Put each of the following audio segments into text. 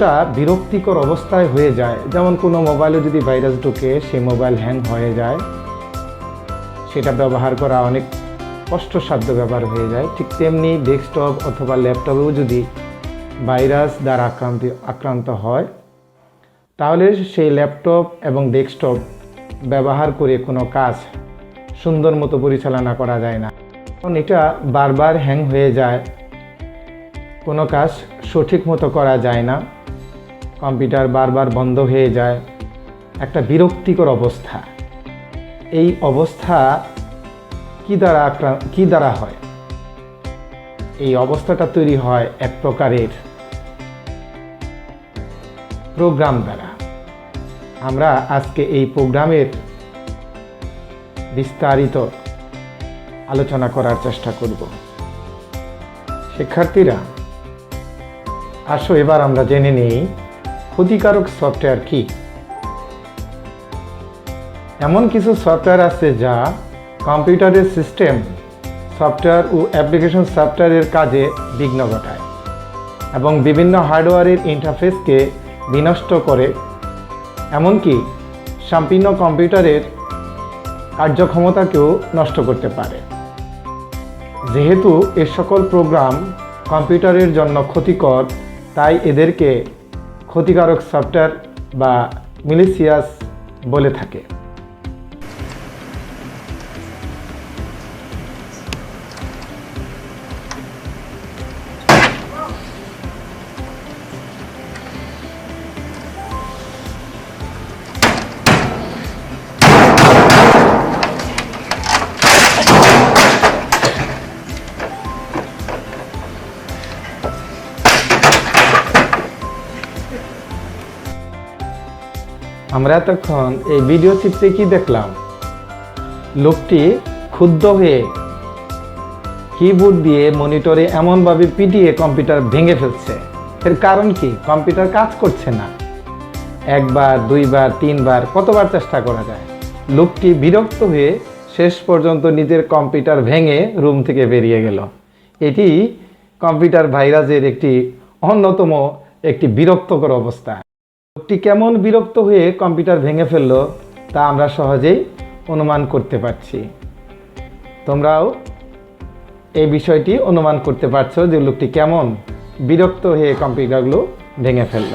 এতটা বিরক্তিকর অবস্থায় হয়ে যায়, যেমন কোনো মোবাইলে যদি ভাইরাস ঢুকে সেই মোবাইল হ্যাং হয়ে যায়, সেটা ব্যবহার করা অনেক কষ্টসাধ্য ব্যাপার হয়ে যায়। ঠিক তেমনি ডেস্কটপ অথবা ল্যাপটপেও যদি ভাইরাস দ্বারা আক্রান্ত আক্রান্ত হয়, তাহলে সেই ল্যাপটপ এবং ডেস্কটপ ব্যবহার করে কোনো কাজ সুন্দর মতো পরিচালনা করা যায় না। কারণ এটা বারবার হ্যাং হয়ে যায়, কোনো কাজ সঠিক মতো করা যায় না। কম্পিউটার বারবার বন্ধ হয়ে যায়। একটা বিরক্তিকর অবস্থা। এই অবস্থা কি দ্বারা কি দ্বারা হয়? এই অবস্থাটা তৈরি হয় এক প্রকারের প্রোগ্রাম দ্বারা। আমরা আজকে এই প্রোগ্রামের বিস্তারিত আলোচনা করার চেষ্টা করব। শিক্ষার্থীরা, আসো এবার আমরা জেনে নিই ক্ষতিকারক সফটওয়্যার কি? এমন কিছু সফটওয়্যার আছে যা কম্পিউটারের সিস্টেম সফটওয়্যার ও অ্যাপ্লিকেশন সফটওয়্যারের কাজে বিঘ্ন ঘটায় এবং বিভিন্ন হার্ডওয়্যারের ইন্টারফেসকে বিনষ্ট করে। এমনকি সম্পূর্ণ কম্পিউটারের কার্যক্ষমতাকেও নষ্ট করতে পারে। যেহেতু এ সকল প্রোগ্রাম কম্পিউটারের জন্য ক্ষতিকর, তাই এদেরকে ক্ষতিকারক সফটওয়্যার বা মিলিসিয়াস বলে থাকে। আমরা এতক্ষণ এই ভিডিও চিত্রে কি দেখলাম? লোকটি ক্ষুব্ধ হয়ে কিবোর্ড দিয়ে মনিটরে এমনভাবে পিটিয়ে কম্পিউটার ভেঙে ফেলছে। এর কারণ কি? কম্পিউটার কাজ করছে না। একবার, দুইবার, তিনবার, কতবার চেষ্টা করা যায়? লোকটি বিরক্ত হয়ে শেষ পর্যন্ত নিজের কম্পিউটার ভেঙে রুম থেকে বেরিয়ে গেল। এটি কম্পিউটার ভাইরাসের একটি অন্যতম একটি বিরক্তকর অবস্থা। লোকটি কেমন বিরক্ত হয়ে কম্পিউটার ভেঙে ফেলল, তা আমরা সহজেই অনুমান করতে পারছি। তোমরাও এই বিষয়টি অনুমান করতে পারছ যে লোকটি কেমন বিরক্ত হয়ে কম্পিউটারগুলো ভেঙে ফেলল।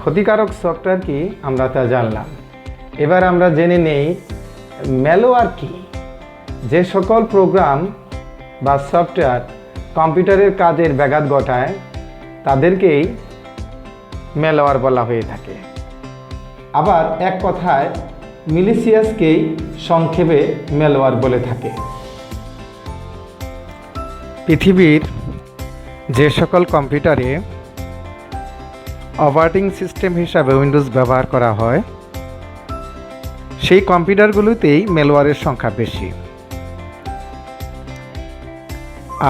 ক্ষতিকারক সফটওয়্যার কি আমরা তা জানলাম। এবার আমরা জেনে নেই ম্যালোয়ার কি। যে সকল প্রোগ্রাম বা সফটওয়্যার কম্পিউটারের কাজের ব্যাঘাত ঘটায়, তাদেরকেই মেলোয়ার বলা হয়ে থাকে। আবার এক কথায় মিলিসিয়াসকেই সংক্ষেপে মেলোয়ার বলে থাকে। পৃথিবীর যে সকল কম্পিউটারে অপারেটিং সিস্টেম হিসাবে উইন্ডোজ ব্যবহার করা হয়, সেই কম্পিউটারগুলোতেই মেলোয়ারের সংখ্যা বেশি।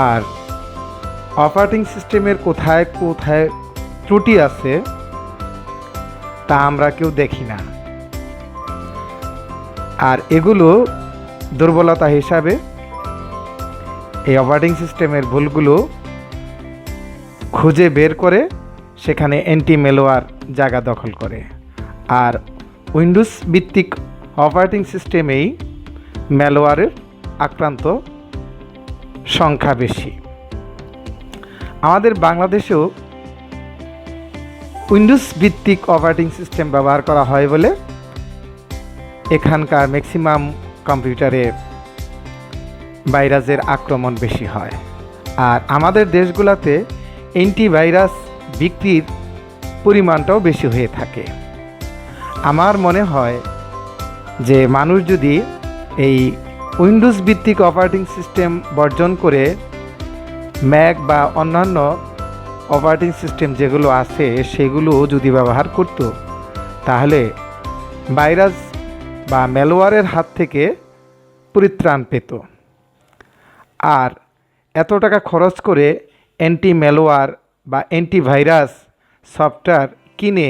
আর অপারেটিং সিস্টেমের কোথায় কোথায় ত্রুটি আছে, তা আমরা কেউ দেখি না। আর এগুলো দুর্বলতা হিসাবে এই অপারেটিং সিস্টেমের ভুলগুলো খুঁজে বের করে সেখানে অ্যান্টি মেলোয়ার জায়গা দখল করে। আর উইন্ডোজ ভিত্তিক অপারেটিং সিস্টেমেই ম্যালোয়ারের আক্রান্ত সংখ্যা বেশি। আমাদের বাংলাদেশেও উইন্ডোজ ভিত্তিক অপারেটিং সিস্টেম ব্যবহার করা হয় বলে এখানকার ম্যাক্সিমাম কম্পিউটারে ভাইরাসের আক্রমণ বেশি হয়। আর আমাদের দেশগুলোতে অ্যান্টিভাইরাস বিক্রির পরিমাণটাও বেশি হয়ে থাকে। আমার মনে হয় যে মানুষ যদি এই উইন্ডোজ ভিত্তিক অপারেটিং সিস্টেম বর্জন করে ম্যাক বা অন্যান্য অপারেটিং সিস্টেম যেগুলো আছে, সেগুলো যদি ব্যবহার করত, তাহলে ভাইরাস বা ম্যালওয়ারের হাত থেকে পরিত্রাণ পেত। আর এত টাকা খরচ করে অ্যান্টি ম্যালওয়ার বা অ্যান্টিভাইরাস সফটওয়্যার কিনে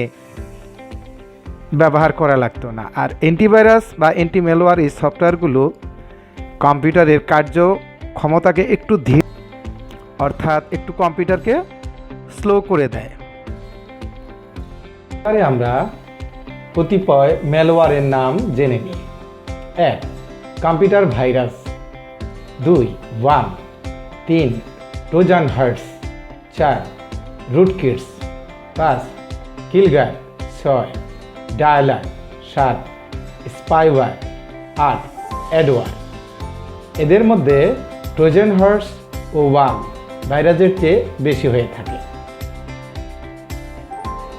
ব্যবহার করা লাগতো না। আর অ্যান্টিভাইরাস বা অ্যান্টি ম্যালওয়ার এই সফটওয়্যারগুলো কম্পিউটারের কার্য ক্ষমতাকে একটু ধীর অর্থাৎ একটু কম্পিউটারকে স্লো করে দেয়। আমরা কতিপয় ম্যালওয়ারের নাম জেনে নিই। এক কম্পিউটার ভাইরাস দুই ওয়ান তিন ট্রোজান হার্টস চার রুটকিটস পাঁচ কিলগার ছয় ডায়ালার সাত স্পাইওয়ার আট অ্যাডওয়ার এদের মধ্যে ট্রোজেন হার্টস ও ওয়ান ভাইরাসের চেয়ে বেশি হয়ে থাকে।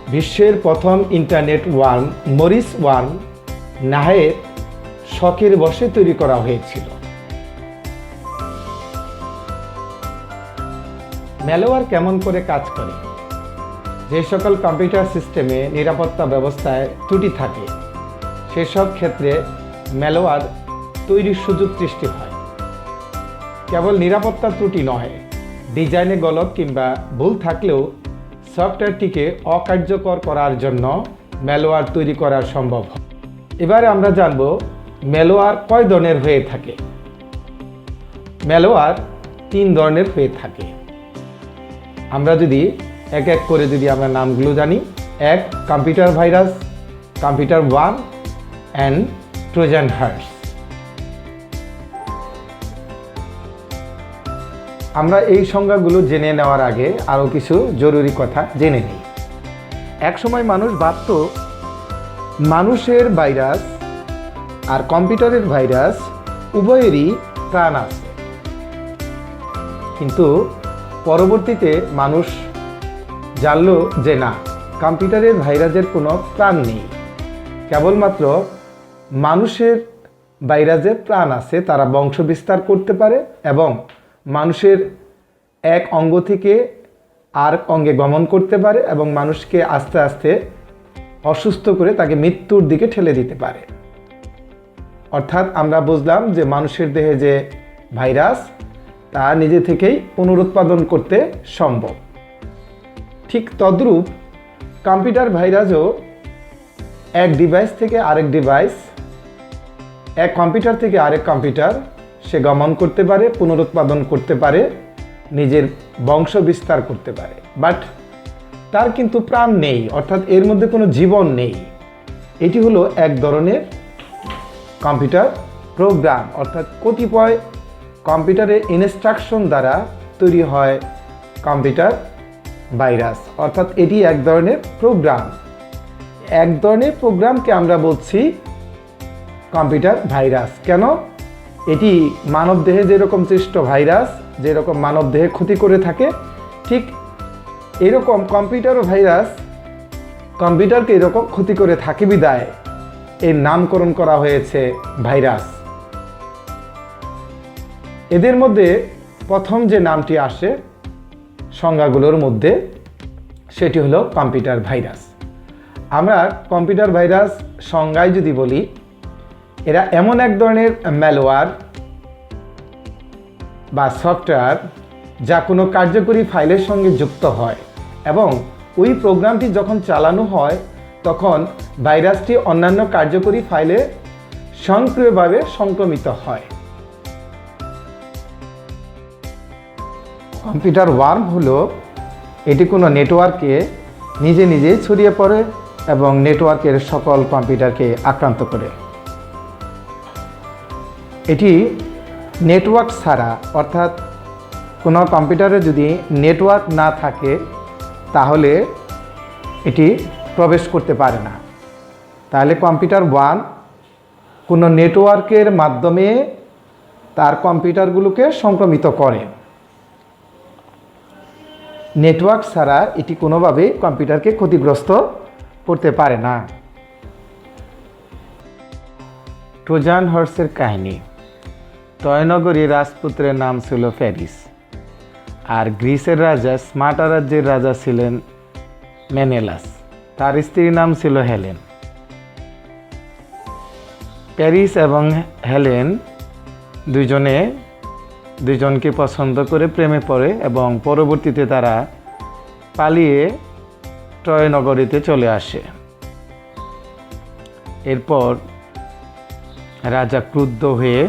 বিশ্বের প্রথম ইন্টারনেট ওয়ান মরিস ওয়ান নাহের শখের বসে তৈরি করা হয়েছিল। ম্যালওয়ার কেমন করে কাজ করে? যে সকল কম্পিউটার সিস্টেমে নিরাপত্তা ব্যবস্থায় ত্রুটি থাকে সেসব ক্ষেত্রে ম্যালওয়ার তৈরির সুযোগ সৃষ্টি হয়। কেবল নিরাপত্তা ত্রুটি নয়, ডিজাইনে গলদ কিংবা ভুল থাকলেও সফটওয়্যারটিকে অকার্যকর করার জন্য ম্যালওয়ার তৈরি করা সম্ভব এবারে আমরা জানব ম্যালওয়ার কয় ধরনের হয়ে থাকে। ম্যালওয়ার তিন ধরনের হয়ে থাকে। আমরা যদি এক এক করে যদি আমরা নামগুলো জানি, এক, computer virus, computer worm and trojan horses আমরা এই সংজ্ঞাগুলো জেনে নেওয়ার আগে আরও কিছু জরুরি কথা জেনে নিই। একসময় মানুষ ভাবত, মানুষের ভাইরাস আর কম্পিউটারের ভাইরাস উভয়েরই প্রাণ আছে। কিন্তু পরবর্তীতে মানুষ জানল যে না, কম্পিউটারের ভাইরাসের কোনো প্রাণ নেই। কেবলমাত্র মানুষের ভাইরাসের প্রাণ আছে, তারা বংশ বিস্তার করতে পারে এবং মানুষের এক অঙ্গ থেকে আর অঙ্গে গমন করতে পারে এবং মানুষকে আস্তে আস্তে অসুস্থ করে তাকে মৃত্যুর দিকে ঠেলে দিতে পারে। অর্থাৎ আমরা বুঝলাম যে মানুষের দেহে যে ভাইরাস, তা নিজে থেকেই পুনরুৎপাদন করতে সম্ভব। ঠিক তদ্রূপ কম্পিউটার ভাইরাসও এক ডিভাইস থেকে আরেক ডিভাইস এক কম্পিউটার থেকে আরেক কম্পিউটার সে গমন করতে পারে, পুনরুৎপাদন করতে পারে, নিজের বংশ বিস্তার করতে পারে। বাট তার কিন্তু প্রাণ নেই, অর্থাৎ এর মধ্যে কোনো জীবন নেই। এটি হলো এক ধরনের কম্পিউটার প্রোগ্রাম, অর্থাৎ কতিপয় কম্পিউটারের ইনস্ট্রাকশন দ্বারা তৈরি হয় কম্পিউটার ভাইরাস, অর্থাৎ এটি এক ধরনের প্রোগ্রাম। এক ধরনের প্রোগ্রামকে আমরা বলছি কম্পিউটার ভাইরাস। কেন? এটি মানবদেহে যেরকম সৃষ্ট ভাইরাস, যেরকম মানবদেহে ক্ষতি করে থাকে, ঠিক এরকম কম্পিউটার ভাইরাস কম্পিউটারকে এরকম ক্ষতি করে থাকে বিদায়। এর নামকরণ করা হয়েছে ভাইরাস। এদের মধ্যে প্রথম যে নামটি আসে সংজ্ঞাগুলোর মধ্যে, সেটি হলো কম্পিউটার ভাইরাস। আমরা কম্পিউটার ভাইরাস সংজ্ঞায় যদি বলি এরা এমন এক ধরনের ম্যালওয়ার বা সফটওয়্যার যা কোনো কার্যকরী ফাইলের সঙ্গে যুক্ত হয় এবং ওই প্রোগ্রামটি যখন চালানো হয়, তখন ভাইরাসটি অন্যান্য কার্যকরী ফাইলে সক্রিয়ভাবে সংক্রমিত হয়। কম্পিউটার ওয়ার্ম হলো এটি কোনো নেটওয়ার্কে নিজে নিজেই ছড়িয়ে পড়ে এবং নেটওয়ার্কের সকল কম্পিউটারকে আক্রান্ত করে। এটি নেটওয়ার্ক ছাড়া, অর্থাৎ কোনো কম্পিউটারে যদি নেটওয়ার্ক না থাকে, তাহলে এটি প্রবেশ করতে পারে না। তাহলে কম্পিউটার ওয়ান কোনো নেটওয়ার্কের মাধ্যমে তার কম্পিউটারগুলোকে সংক্রমিত করে। নেটওয়ার্ক ছাড়া এটি কোনোভাবেই কম্পিউটারকে ক্ষতিগ্রস্ত করতে পারে না। ট্রোজান হর্সের কাহিনী। টয়নগরী রাজপুত্রের নাম ছিল প্যারিস আর গ্রিসের রাজা, স্মার্টা রাজ্যের রাজা ছিলেন মেনেলাস। তার স্ত্রীর নাম ছিল হেলেন। প্যারিস এবং হেলেন দুজনে দুজনকে পছন্দ করে প্রেমে পড়ে এবং পরবর্তীতে তারা পালিয়ে ট্রয় নগরীতে চলে আসে। এরপর রাজা ক্রুদ্ধ হয়ে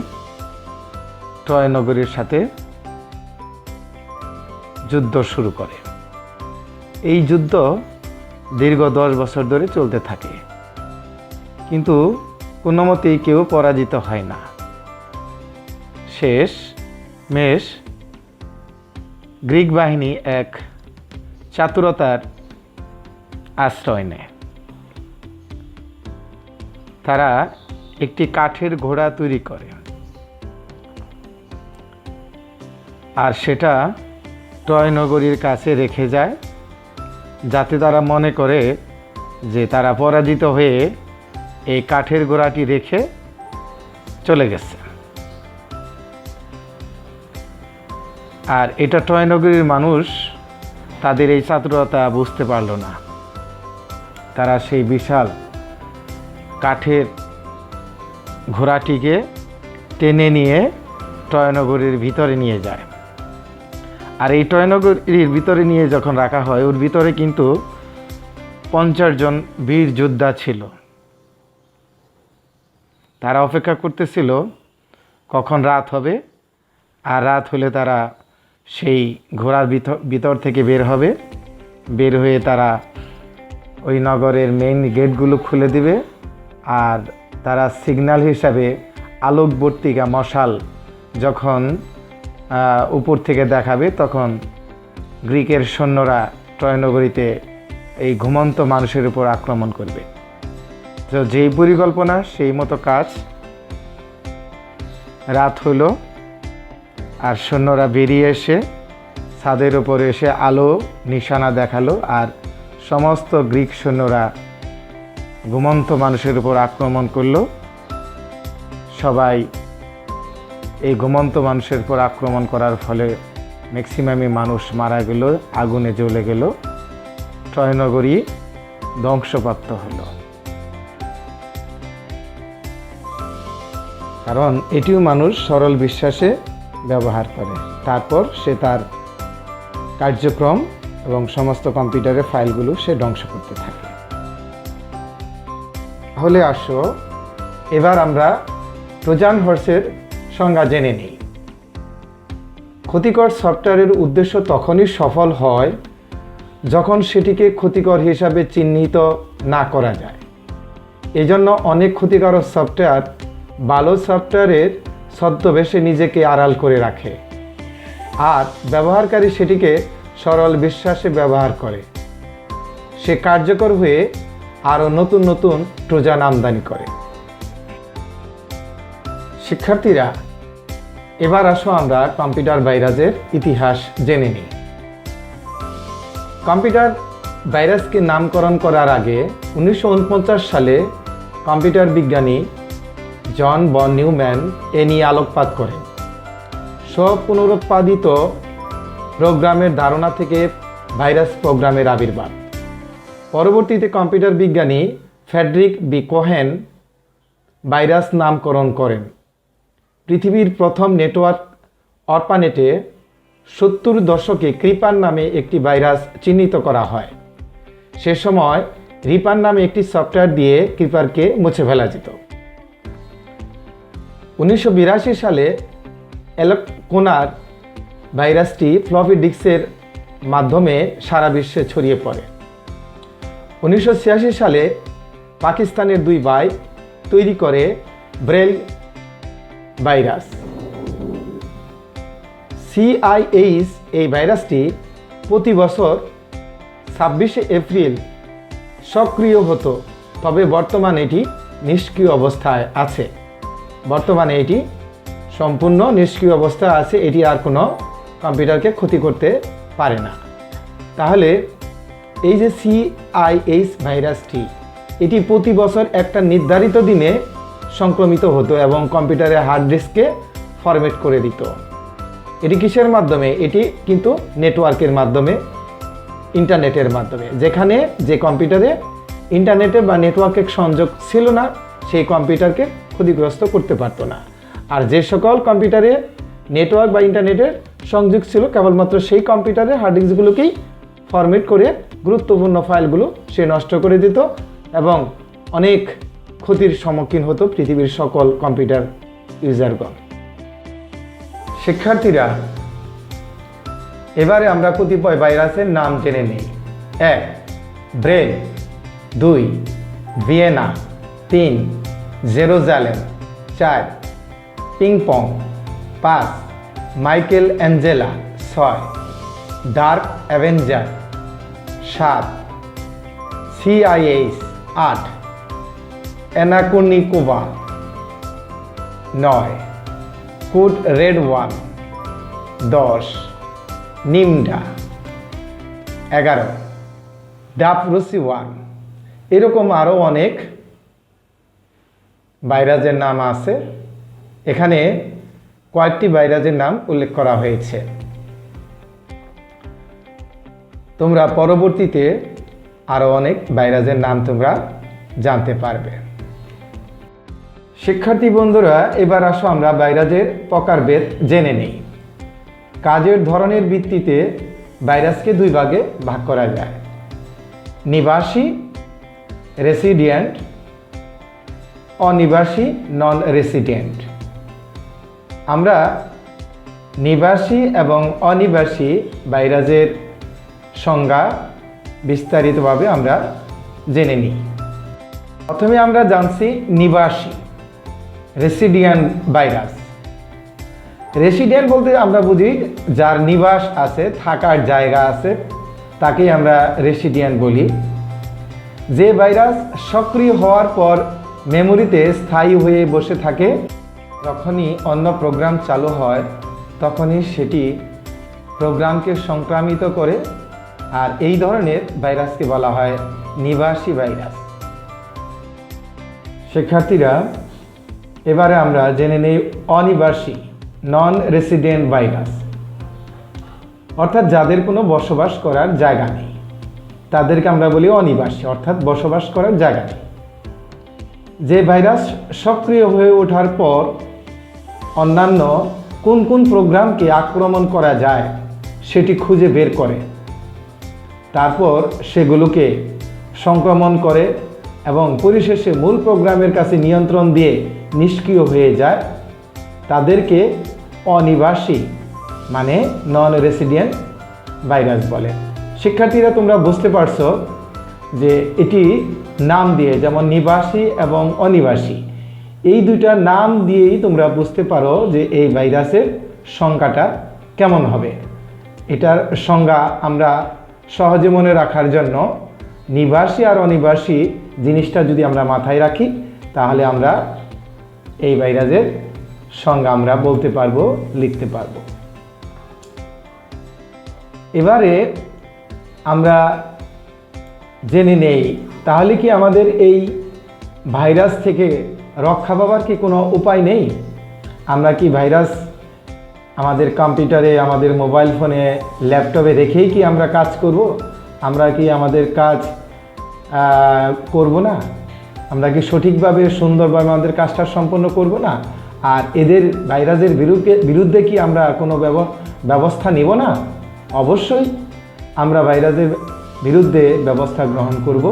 ট্রয় নগরীর সাথে যুদ্ধ শুরু করে। এই যুদ্ধ দীর্ঘ দশ বছর ধরে চলতে থাকে। কিন্তু কোনো মতেই কেউ পরাজিত হয় না। শেষ মেষ গ্রিক বাহিনী এক চাতুরতার আশ্রয় নেয়। তারা একটি কাঠের ঘোড়া তৈরি করে। আর সেটা টয় নগরীর কাছে রেখে যায়, যাতে তারা মনে করে যে তারা পরাজিত হয়ে এই কাঠের ঘোড়াটি রেখে চলে গেছে। আর এটা টয়নগরীর মানুষ তাদের এই চাতুরতা বুঝতে পারল না। তারা সেই বিশাল কাঠের ঘোড়াটিকে টেনে নিয়ে টয়নগরীর ভিতরে নিয়ে যায়। আর এই টয়নগরীর ভিতরে নিয়ে যখন রাখা হয়, ওর ভিতরে কিন্তু পঞ্চাশ জন বীর যোদ্ধা ছিল। তারা অপেক্ষা করতেছিল, কখন রাত হবে? আর রাত হলে তারা সেই ঘোড়ার ভিতর থেকে বের হবে। বের হয়ে তারা ওই নগরের মেইন গেটগুলো খুলে দিবে। আর তারা সিগন্যাল হিসাবে আলোকবর্তিকা মশাল যখন উপর থেকে দেখাবে, তখন গ্রিকের সৈন্যরা ট্রয়নগরীতে এই ঘুমন্ত মানুষের উপর আক্রমণ করবে। তো যেই পরিকল্পনা, সেই মতো কাজ রাত হলো, আর সৈন্যরা বেরিয়ে এসে ছাদের উপরে এসে আলো, নিশানা দেখাল, আর সমস্ত গ্রিক সৈন্যরা ঘুমন্ত মানুষের উপর আক্রমণ করল। সবাই এই ঘুমন্ত মানুষের উপর আক্রমণ করার ফলে ম্যাক্সিমামই মানুষ মারা গেল, আগুনে জ্বলে গেল টয়নগরী ধ্বংসপ্রাপ্ত হলো। কারণ এটিও মানুষ সরল বিশ্বাসে ব্যবহার করে। তারপর সে তার কার্যক্রম এবং সমস্ত কম্পিউটারের ফাইলগুলো সে ধ্বংস করতে থাকে। তাহলে আসো, এবার আমরা ট্রোজান হর্সের সংজ্ঞা জেনে নিই। ক্ষতিকর সফটওয়্যারের উদ্দেশ্য তখনই সফল হয় যখন সেটিকে ক্ষতিকর হিসাবে চিহ্নিত না করা যায়। এজন্য অনেক ক্ষতিকারক সফটওয়্যার ভালো সফটওয়্যারের ছদ্মবেশে নিজেকে আড়াল করে রাখে আর ব্যবহারকারী সেটিকে সরল বিশ্বাসে ব্যবহার করে। সে কার্যকর হয়ে আরও নতুন নতুন ট্রোজান আমদানি করে। শিক্ষার্থীরা এবার আসো আমরা কম্পিউটার ভাইরাসের ইতিহাস জেনে নিই। কম্পিউটার ভাইরাসকে নামকরণ করার আগে উনিশশো উনপঞ্চাশ সালে কম্পিউটার বিজ্ঞানী জন বন নিউম্যান এ নিয়ে আলোকপাত করেন। স্বপুনরুৎপাদিত প্রোগ্রামের ধারণা থেকে ভাইরাস প্রোগ্রামের আবির্ভাব। পরবর্তীতে কম্পিউটার বিজ্ঞানী ফ্যাড্রিক বি কোহেন ভাইরাস নামকরণ করেন। পৃথিবীর প্রথম নেটওয়ার্ক অর্পানেটে সত্তর দশকে ক্রিপার নামে একটি ভাইরাস চিহ্নিত করা হয়। সে সময় রিপার নামে একটি সফটওয়্যার দিয়ে ক্রিপারকে মুছে ফেলা যেত। উনিশশো বিরাশি সালে এলকোনার ভাইরাসটি ফ্লপি ডিস্কের মাধ্যমে সারা বিশ্বে ছড়িয়ে পড়ে। উনিশশো ছিয়াশি সালে পাকিস্তানের দুই ভাই তৈরি করে ব্রেল ভাইরাস। সিআইএইচ এই ভাইরাসটি প্রতি বছর ছাব্বিশে এপ্রিল সক্রিয় হতো, তবে বর্তমানে এটি নিষ্ক্রিয় অবস্থায় আছে। বর্তমানে এটি সম্পূর্ণ নিষ্ক্রিয় অবস্থায় আছে, এটি আর কোনো কম্পিউটারকে ক্ষতি করতে পারে না। তাহলে এই যে সিআইএইচ ভাইরাসটি, এটি প্রতি বছর একটা নির্ধারিত দিনে সংক্রমিত হতো এবং কম্পিউটারের হার্ড ডিস্কে ফরম্যাট করে দিত। এটি কিসের মাধ্যমে? এটি কিন্তু নেটওয়ার্কের মাধ্যমে, ইন্টারনেটের মাধ্যমে। যেখানে যে কম্পিউটারে ইন্টারনেটে বা নেটওয়ার্কের সংযোগ ছিল না, সেই কম্পিউটারকে ক্ষতিগ্রস্ত করতে পারতো না। আর যে সকল কম্পিউটারে নেটওয়ার্ক বা ইন্টারনেটের সংযোগ ছিল, কেবলমাত্র সেই কম্পিউটারে হার্ড ডিস্কগুলোকেই ফরম্যাট করে গুরুত্বপূর্ণ ফাইলগুলো সে নষ্ট করে দিত এবং অনেক ক্ষতির সম্মুখীন হতো পৃথিবীর সকল কম্পিউটার ইউজারগণ। শিক্ষার্থীরা, এবারে আমরা কতিপয় ভাইরাসের নাম জেনে নিই। এক, ব্রেন। দুই, ভিয়েনা। তিন, জেরুজালেম। চার, পিংপং। পাঁচ, মাইকেল অ্যাঞ্জেলা। ছয়, ডার্ক অ্যাভেঞ্জার। সাত সিআইএস আট। অ্যানাকোনিকোভা নয়। Code red worm. দশ। নিমডা। এগারো। ডাফরুসি ওয়ান। এরকম আরও অনেক ভাইরাসের নাম আছে। এখানে কয়েকটি ভাইরাসের নাম উল্লেখ করা হয়েছে। তোমরা পরবর্তীতে আরও অনেক ভাইরাসের নাম তোমরা জানতে পারবে। শিক্ষার্থী বন্ধুরা, এবার আসো আমরা ভাইরাসের প্রকারভেদ জেনে নিই। কাজের ধরনের ভিত্তিতে ভাইরাসকে দুই ভাগে ভাগ করা যায়। নিবাসী, রেসিডিয়েন্ট, অনিবাসী নন রেসিডেন্ট আমরা নিবাসী এবং অনিবাসী ভাইরাসের সংজ্ঞা বিস্তারিতভাবে আমরা জেনে নিই। প্রথমে আমরা জানছি নিবাসী। রেসিডিয়ান ভাইরাস। রেসিডেন্ট বলতে আমরা বুঝি যার নিবাস আছে, থাকার জায়গা আছে, তাকেই আমরা রেসিডিয়ান বলি। যে ভাইরাস সক্রিয় হওয়ার পর মেমোরিতে স্থায়ী হয়ে বসে থাকে, যখনই অন্য প্রোগ্রাম চালু হয়, তখনই সেটি প্রোগ্রামকে সংক্রামিত করে, আর এই ধরনের ভাইরাসকে বলা হয় নিবাসী ভাইরাস। শিক্ষার্থীরা এবারে আমরা জেনে নেই অনিবাসী নন রেসিডেন্ট ভাইরাস অর্থাৎ যাদের কোনো বসবাস করার জায়গা নেই। তাদেরকে আমরা বলি অনিবাসী, অর্থাৎ বসবাস করার জায়গা নেই। যে ভাইরাস সক্রিয় হয়ে ওঠার পর অন্যান্য কোন কোন প্রোগ্রামকে আক্রমণ করা যায় সেটি খুঁজে বের করে। তারপর সেগুলোকে সংক্রমণ করে এবং পরিশেষে মূল প্রোগ্রামের কাছে নিয়ন্ত্রণ দিয়ে নিষ্ক্রিয় হয়ে যায়, তাদেরকে অনিবাসী মানে নন রেসিডেন্ট ভাইরাস বলে। শিক্ষার্থীরা তোমরা বুঝতে পারছ যে এটি নাম দিয়ে, যেমন নিবাসী এবং অনিবাসী, এই দুইটা নাম দিয়েই তোমরা বুঝতে পারো যে এই ভাইরাসের সংখ্যাটা কেমন হবে। এটার সংজ্ঞা আমরা সহজে মনে রাখার জন্য নিবাসী আর অনিবাসী জিনিসটা যদি আমরা মাথায় রাখি, তাহলে আমরা এই ভাইরাসের সংজ্ঞা আমরা বলতে পারব, লিখতে পারব। এবারে আমরা জেনে নেই, তাহলে কি আমাদের এই ভাইরাস থেকে রক্ষা পাবার কি কোনো উপায় নেই? আমরা কি ভাইরাস আমাদের কম্পিউটারে, আমাদের মোবাইল ফোনে, ল্যাপটপে রেখেই কি আমরা কাজ করব? আমরা কি আমাদের কাজ করব না? আমরা কি সঠিকভাবে সুন্দরভাবে আমাদের কাজটা সম্পন্ন করব না? আর এদের ভাইরাসের বিরুদ্ধে বিরুদ্ধে কি আমরা কোনো ব্যবস্থা নিব না? অবশ্যই আমরা ভাইরাসের বিরুদ্ধে ব্যবস্থা গ্রহণ করব।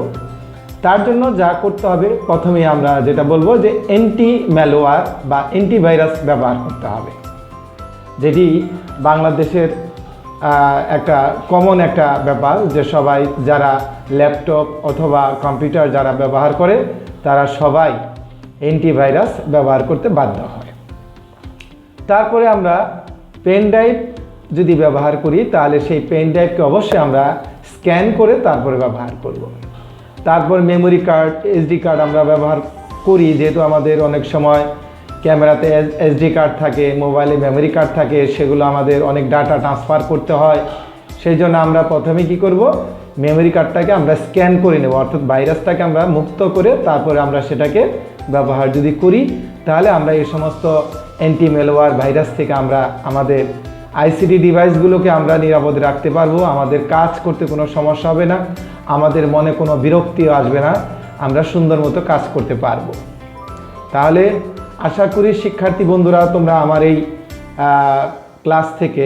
তার জন্য যা করতে হবে, প্রথমে আমরা যেটা বলব যে অ্যান্টি ম্যালোয়ার বা অ্যান্টিভাইরাস ব্যবহার করতে হবে। যেটি বাংলাদেশের একটা কমন একটা ব্যাপার যে সবাই যারা ল্যাপটপ অথবা কম্পিউটার যারা ব্যবহার করে, তারা সবাই অ্যান্টিভাইরাস ব্যবহার করতে বাধ্য হয় তারপরে আমরা পেন ড্রাইভ যদি ব্যবহার করি, তাহলে সেই পেন ড্রাইভকে অবশ্যই আমরা স্ক্যান করে তারপরে ব্যবহার করব। তারপর মেমোরি কার্ড এসডি কার্ড আমরা ব্যবহার করি, যেহেতু আমাদের অনেক সময় ক্যামেরাতে এসডি কার্ড থাকে, মোবাইলে মেমোরি কার্ড থাকে, সেগুলো আমাদের অনেক ডাটা ট্রান্সফার করতে হয়। সেই জন্য আমরা প্রথমে কি করব? মেমোরি কার্ডটাকে আমরা স্ক্যান করে নেব, অর্থাৎ ভাইরাসটাকে আমরা মুক্ত করে তারপরে আমরা সেটাকে ব্যবহার যদি করি, তাহলে আমরা এই সমস্ত অ্যান্টি মেলোয়ার ভাইরাস থেকে আমরা আমাদের আইসিডি ডিভাইসগুলোকে আমরা নিরাপদে রাখতে পারব। আমাদের কাজ করতে কোনো সমস্যা হবে না, আমাদের মনে কোনো বিরক্তিও আসবে না, আমরা সুন্দর মতো কাজ করতে পারব। তাহলে আশা করি শিক্ষার্থী বন্ধুরা, তোমরা আমার এই ক্লাস থেকে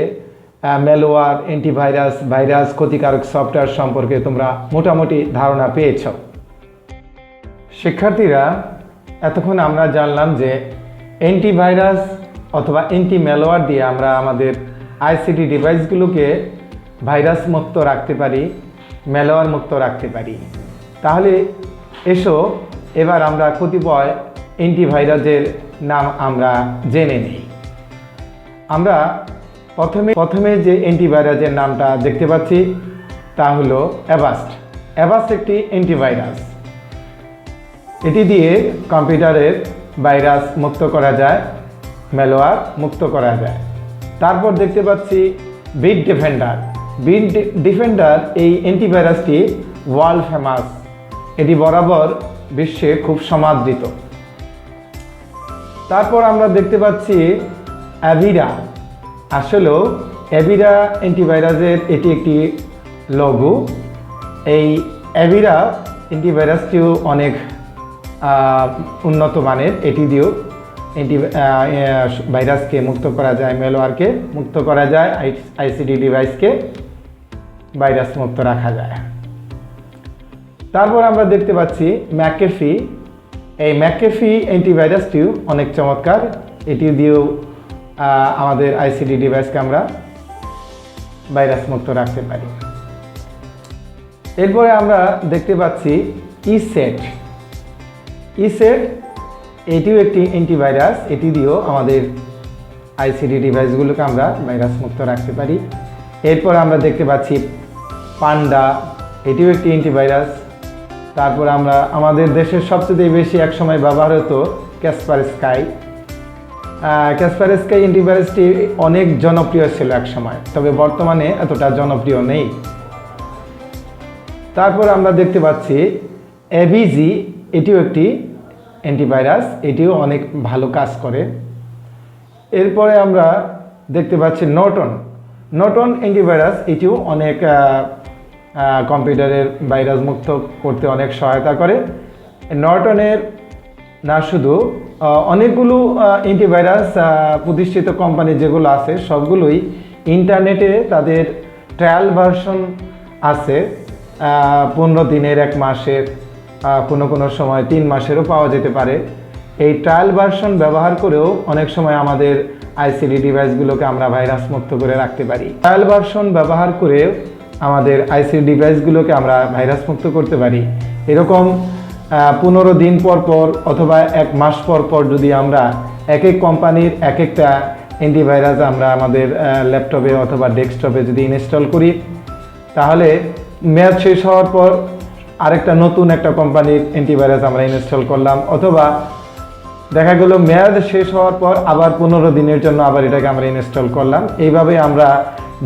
মেলোয়ার অ্যান্টিভাইরাস ভাইরাস ক্ষতিকারক সফটওয়্যার সম্পর্কে তোমরা মোটামুটি ধারণা পেয়েছ। শিক্ষার্থীরা, এতক্ষণ আমরা জানলাম যে অ্যান্টিভাইরাস অথবা অ্যান্টি ম্যালোয়ার দিয়ে আমরা আমাদের আইসিটি ডিভাইসগুলোকে ভাইরাস মুক্ত রাখতে পারি ম্যালোয়ার মুক্ত রাখতে পারি। তাহলে এসো, এবার আমরা কতিপয় অ্যান্টিভাইরাসের নাম আমরা জেনে নিই। আমরা প্রথমে প্রথমে যে অ্যান্টিভাইরাসের নামটা দেখতে পাচ্ছি, তা হলো অ্যাভাস্ট অ্যাভাস্ট একটি অ্যান্টিভাইরাস এটি দিয়ে কম্পিউটারের ভাইরাস মুক্ত করা যায় ম্যালোয়ার মুক্ত করা যায়। তারপর দেখতে পাচ্ছি বিট ডিফেন্ডার বিট ডিফেন্ডার এই অ্যান্টিভাইরাসটি ওয়ার্ল্ড ফেমাস এটি বরাবর বিশ্বে খুব সমাদৃত। তারপর আমরা দেখতে পাচ্ছি অ্যাভিরা। আসলেও অ্যাভিরা অ্যান্টিভাইরাসের এটি একটি লঘু। এই অ্যাভিরা অ্যান্টিভাইরাসটিও অনেক উন্নত মানের। এটি দিয়েও অ্যান্টি ভাইরাসকে মুক্ত করা যায় মেলোয়ারকে মুক্ত করা যায় আইসিডি ডিভাইসকে ভাইরাস মুক্ত রাখা যায়। তারপর আমরা দেখতে পাচ্ছি ম্যাকেফি এই ম্যাকেফি অ্যান্টিভাইরাসটিও অনেক চমৎকার। এটি দিয়েও আমাদের আইসিডি ডিভাইসকে আমরা ভাইরাস মুক্ত রাখতে পারি। এরপরে আমরা দেখতে পাচ্ছি ইসেট ইসেট এটিও একটি অ্যান্টিভাইরাস এটি দিয়েও আমাদের আইসিডি ডিভাইসগুলোকে আমরা ভাইরাস মুক্ত রাখতে পারি। এরপর আমরা দেখতে পাচ্ছি পান্ডা, এটিও একটি অ্যান্টিভাইরাস তারপর আমরা আমাদের দেশের সবচেয়ে বেশি একসময় ব্যবহার হতো ক্যাসপার স্কাই। ক্যাসপার স্কাই অ্যান্টিভাইরাসটি অনেক জনপ্রিয় ছিল একসময়, তবে বর্তমানে এতটা জনপ্রিয় নেই। তারপর আমরা দেখতে পাচ্ছি এভিজি এটিও একটি অ্যান্টিভাইরাস এটিও অনেক ভালো কাজ করে। এরপরে আমরা দেখতে পাচ্ছি নটন নটন অ্যান্টিভাইরাস এটিও অনেক কম্পিউটারের ভাইরাস মুক্ত করতে অনেক সহায়তা করে। নটনের না শুধু অনেকগুলো অ্যান্টিভাইরাস প্রতিষ্ঠিত কোম্পানি যেগুলো আছে, সবগুলোই ইন্টারনেটে তাদের ট্রায়াল ভার্সন আছে। পনেরো দিনের, এক মাসের কোনো কোনো সময় তিন মাসেরও পাওয়া যেতে পারে। এই ট্রায়াল ভার্সন ব্যবহার করেও অনেক সময় আমাদের আইসিডি ডিভাইসগুলোকে আমরা ভাইরাস মুক্ত করে রাখতে পারি। ট্রায়াল ভার্সন ব্যবহার করে আমাদের আইসিডি ডিভাইসগুলোকে আমরা ভাইরাস মুক্ত করতে পারি। এরকম পনেরো দিন পর পর অথবা এক মাস পর পর যদি আমরা এক এক কোম্পানির এক একটা অ্যান্টিভাইরাস আমরা আমাদের ল্যাপটপে অথবা ডেস্কটপে যদি ইনস্টল করি, তাহলে মেয়াদ শেষ হওয়ার পর আরেকটা নতুন একটা কোম্পানির অ্যান্টিভাইরাস আমরা ইনস্টল করলাম। অথবা দেখা গেল মেয়াদ শেষ হওয়ার পর আবার পনেরো দিনের জন্য আবার এটাকে আমরা ইনস্টল করলাম। এইভাবে আমরা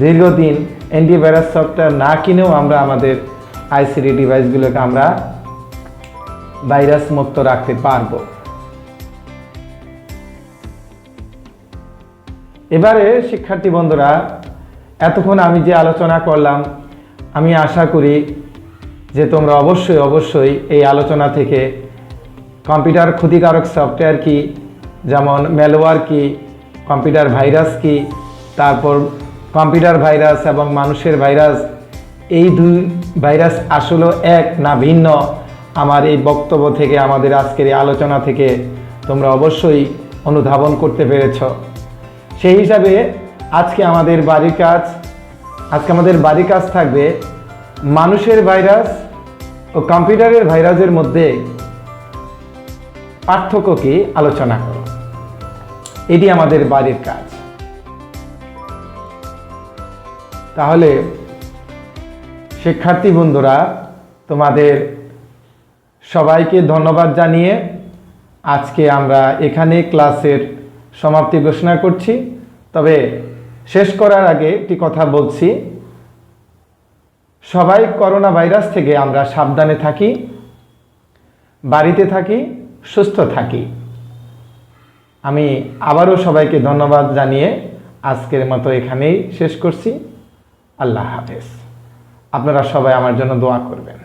দীর্ঘদিন অ্যান্টিভাইরাস সফটওয়্যার না কিনেও আমরা আমাদের আইসিডি ডিভাইসগুলোকে আমরা ভাইরাস মুক্ত রাখতে পারব। এবারে, শিক্ষার্থী বন্ধুরা, এতক্ষণ আমি যে আলোচনা করলাম, আমি আশা করি যে তোমরা অবশ্যই অবশ্যই এই আলোচনা থেকে কম্পিউটার ক্ষতিকারক সফটওয়্যার কি, যেমন ম্যালওয়্যার কি, কম্পিউটার ভাইরাস কি, তারপর কম্পিউটার ভাইরাস এবং মানুষের ভাইরাস, এই দুই ভাইরাস আসলে এক না ভিন্ন? আমার এই বক্তব্য থেকে, আমাদের আজকের এই আলোচনা থেকে তোমরা অবশ্যই অনুধাবন করতে পেরেছ। সেই হিসাবে আজকে আমাদের বাড়ির কাজ, আজকে আমাদের বাড়ির কাজ থাকবে মানুষের ভাইরাস ও কম্পিউটারের ভাইরাসের মধ্যে পার্থক্য কি? আলোচনা করো। এটি আমাদের বাড়ির কাজ। তাহলে শিক্ষার্থী বন্ধুরা, তোমাদের সবাইকে ধন্যবাদ জানিয়ে আজকে আমরা এখানে ক্লাসের সমাপ্তি ঘোষণা করছি। তবে শেষ করার আগে একটি কথা বলছি। সবাই করোনা ভাইরাস থেকে আমরা সাবধানে থাকি, বাড়িতে থাকি, সুস্থ থাকি। আমি আবারও সবাইকে ধন্যবাদ জানিয়ে আজকের মতো এখানেই শেষ করছি। আল্লাহ হাফেজ। আপনারা সবাই আমার জন্য দোয়া করবেন।